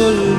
sol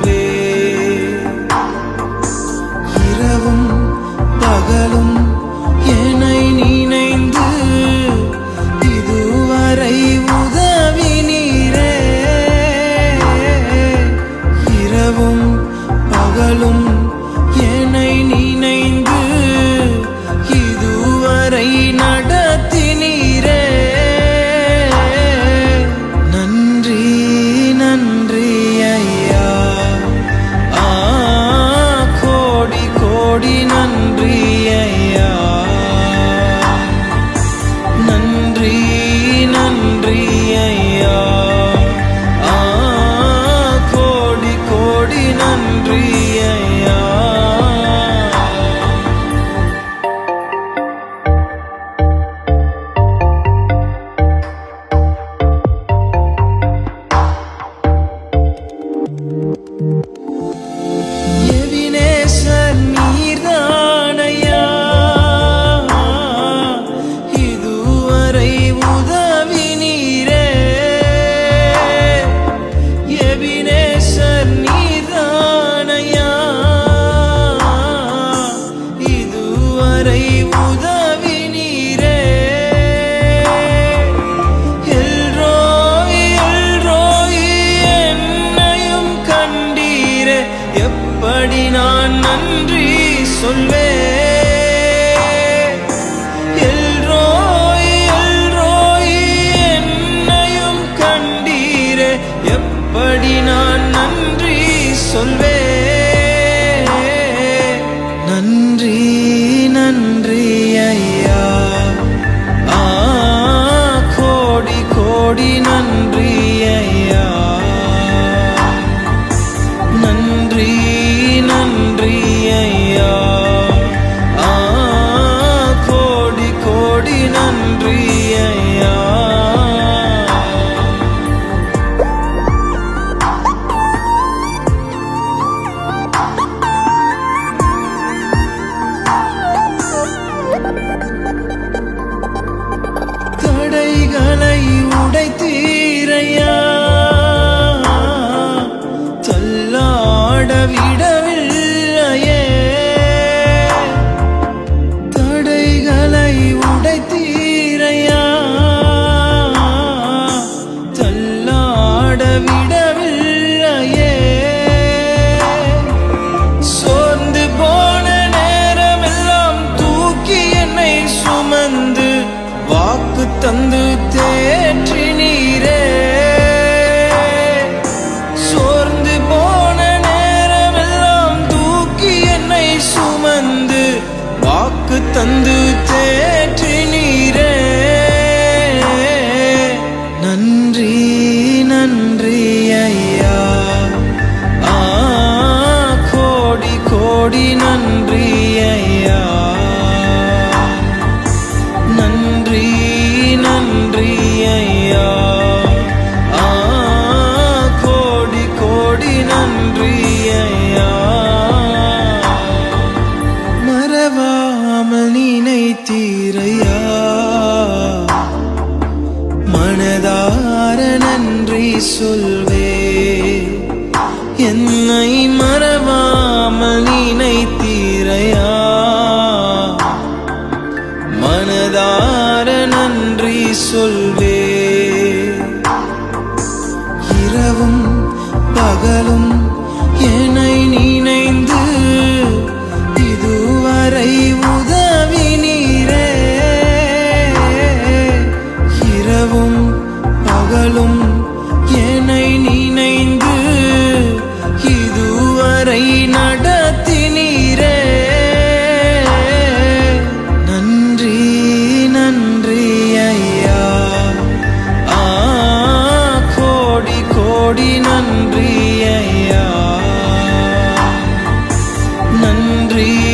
飞舞的。தீரையா? தள்ளாட விடவில்லையே. சோர்ந்து போன நேரமெல்லாம் தூக்கி என்னை சுமந்து வாக்கு தந்து தேற்றி நீரே. சோர்ந்து போன நேரமெல்லாம் தூக்கி என்னை சுமந்து வாக்கு தந்து தே இறை உதவி நீரே. இரவும் பகலும் என்னை நினைந்து இதுவரை நடத்தி நீரே. நன்றி நன்றி ஐயா. ஆ கோடி கோடி நன்றி ஐயா. நன்றி.